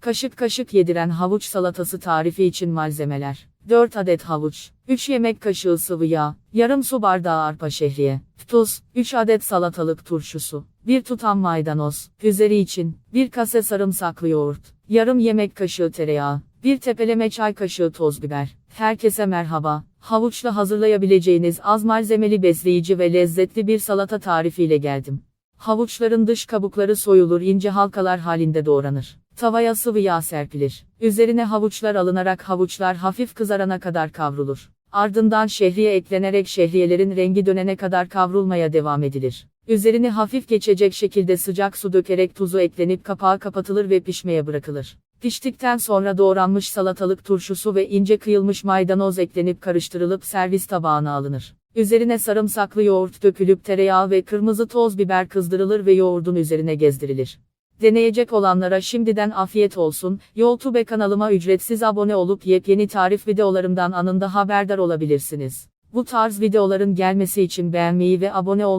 Kaşık kaşık yediren havuç salatası tarifi için malzemeler. 4 adet havuç, 3 yemek kaşığı sıvı yağ, yarım su bardağı arpa şehriye, tuz, 3 adet salatalık turşusu, 1 tutam maydanoz, üzeri için, 1 kase sarımsaklı yoğurt, yarım yemek kaşığı tereyağı, 1 tepeleme çay kaşığı toz biber. Herkese merhaba. Havuçla hazırlayabileceğiniz az malzemeli besleyici ve lezzetli bir salata tarifiyle geldim. Havuçların dış kabukları soyulur ince halkalar halinde doğranır. Tavaya sıvı yağ serpilir. Üzerine havuçlar alınarak havuçlar hafif kızarana kadar kavrulur. Ardından şehriye eklenerek şehriyelerin rengi dönene kadar kavrulmaya devam edilir. Üzerine hafif geçecek şekilde sıcak su dökerek tuzu eklenip kapağı kapatılır ve pişmeye bırakılır. Piştikten sonra doğranmış salatalık turşusu ve ince kıyılmış maydanoz eklenip karıştırılıp servis tabağına alınır. Üzerine sarımsaklı yoğurt dökülüp tereyağı ve kırmızı toz biber kızdırılır ve yoğurdun üzerine gezdirilir. Deneyecek olanlara şimdiden afiyet olsun. YouTube kanalıma ücretsiz abone olup yepyeni tarif videolarımdan anında haberdar olabilirsiniz. Bu tarz videoların gelmesi için beğenmeyi ve abone olmayı